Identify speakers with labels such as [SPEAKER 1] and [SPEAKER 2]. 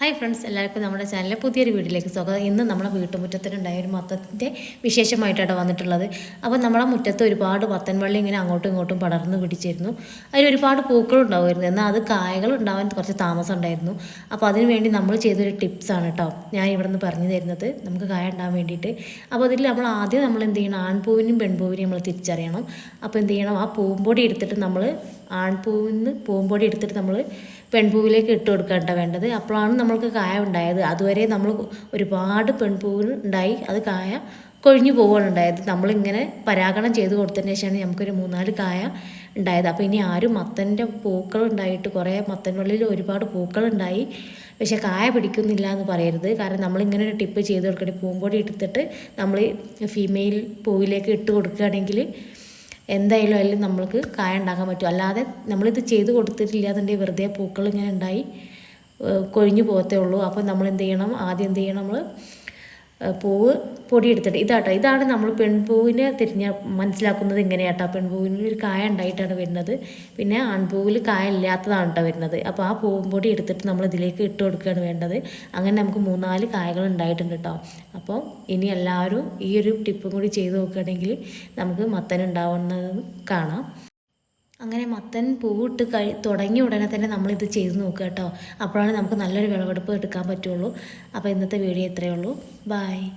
[SPEAKER 1] Hi friends എല്ലാവർക്കും നമ്മുടെ ചാനലിലെ പുതിയൊരു വീട്ടിലേക്ക് സ്വാഗതം. ഇന്ന് നമ്മുടെ വീട്ടുമുറ്റത്തിനുണ്ടായ ഒരു മത്തത്തിന്റെ വിശേഷമായിട്ടാണ് വന്നിട്ടുള്ളത്. അപ്പോൾ നമ്മുടെ മുറ്റത്ത് ഒരുപാട് മത്തൻ വള്ളി ഇങ്ങനെ അങ്ങോട്ടും ഇങ്ങോട്ടും പടർന്നു പിടിച്ചിരുന്നു. അതിൽ ഒരുപാട് പൂക്കൾ ഉണ്ടാവുമായിരുന്നു. എന്നാൽ അത് കായകൾ ഉണ്ടാവാൻ കുറച്ച് താമസം ഉണ്ടായിരുന്നു. അപ്പോൾ അതിന് വേണ്ടി നമ്മൾ ചെയ്തൊരു ടിപ്സാണ് കേട്ടോ ഞാൻ ഇവിടെ നിന്ന് പറഞ്ഞു തരുന്നത്. നമുക്ക് കായ ഉണ്ടാകാൻ വേണ്ടിയിട്ട്. അപ്പോൾ അതിൽ നമ്മൾ ആദ്യം നമ്മൾ എന്ത് ചെയ്യണം? ആൺപൂവിനും പെൺപൂവിനും നമ്മൾ തിരിച്ചറിയണം. അപ്പോൾ എന്ത് ചെയ്യണം? ആ പൂമ്പൊടി എടുത്തിട്ട് നമ്മൾ ആൺപൂവിൽ നിന്ന് പൂമ്പൊടി എടുത്തിട്ട് നമ്മൾ പെൺപൂവിലേക്ക് ഇട്ട് കൊടുക്കേണ്ട വേണ്ടത്. അപ്പോഴാണ് നമ്മൾക്ക് കായ ഉണ്ടായത്. അതുവരെ നമ്മൾ ഒരുപാട് പെൺപൂവിൽ ഉണ്ടായി. അത് കായ കൊഴിഞ്ഞു പോവുകയാണ് ഉണ്ടായത്. നമ്മളിങ്ങനെ പരാഗണം ചെയ്ത് കൊടുത്തതിന് ശേഷമാണ് നമുക്കൊരു മൂന്നാൽ കായ ഉണ്ടായത്. അപ്പോൾ ഇനി ആരും മത്തന്റെ പൂക്കൾ ഉണ്ടായിട്ട് കുറേ മത്തൻ വെള്ളിയിൽ ഒരുപാട് പൂക്കളുണ്ടായി പക്ഷെ കായ പിടിക്കുന്നില്ല എന്ന് പറയരുത്. കാരണം നമ്മളിങ്ങനെ ഒരു ടിപ്പ് ചെയ്ത് കൊടുക്കണേ പൂമ്പൊടി എടുത്തിട്ട് നമ്മൾ ഫീമെയിൽ പൂവിലേക്ക് ഇട്ട് കൊടുക്കുകയാണെങ്കിൽ എന്തായാലും അതിൽ നമ്മൾക്ക് കായ ഉണ്ടാക്കാൻ പറ്റും. അല്ലാതെ നമ്മളിത് ചെയ്ത് കൊടുത്തിട്ടില്ല എന്നുണ്ടെങ്കിൽ വെറുതെ പൂക്കൾ ഇങ്ങനെ ഉണ്ടായി കൊഴിഞ്ഞു പോകത്തേ ഉള്ളൂ. അപ്പോൾ നമ്മൾ എന്ത് ചെയ്യണം? ആദ്യം എന്ത് ചെയ്യണം? നമ്മൾ പൂവ് പൊടിയെടുത്തിട്ട്. ഇതാട്ടോ ഇതാണ് നമ്മൾ പെൺപൂവിനെ തിരിഞ്ഞ മനസ്സിലാക്കുന്നത് ഇങ്ങനെയാട്ടോ. പെൺപൂവിന് ഒരു കായ ഉണ്ടായിട്ടാണ് വരുന്നത്. പിന്നെ ആൺപൂവിൽ കായ ഇല്ലാത്തതാണ് കേട്ടോ വരുന്നത്. അപ്പോൾ ആ പൂവും പൊടി എടുത്തിട്ട് നമ്മൾ ഇതിലേക്ക് ഇട്ട് കൊടുക്കുകയാണ് വേണ്ടത്. അങ്ങനെ നമുക്ക് മൂന്നാൽ കായകൾ ഉണ്ടായിട്ടുണ്ട് കേട്ടോ. അപ്പോൾ ഇനി എല്ലാവരും ഈ ഒരു ടിപ്പും കൂടി ചെയ്ത് നോക്കുകയാണെങ്കിൽ നമുക്ക് മത്തൻ ഉണ്ടാവുന്നത് കാണാം. അങ്ങനെ മത്തൻ പൂവിട്ട് കഴി തുടങ്ങിയ ഉടനെ തന്നെ നമ്മളിത് ചെയ്ത് നോക്കുക കേട്ടോ. അപ്പോഴാണ് നമുക്ക് നല്ലൊരു വിളവെടുപ്പ് എടുക്കാൻ പറ്റുള്ളൂ. അപ്പോൾ ഇന്നത്തെ വീഡിയോ ഇത്രയേ ഉള്ളൂ. ബായ്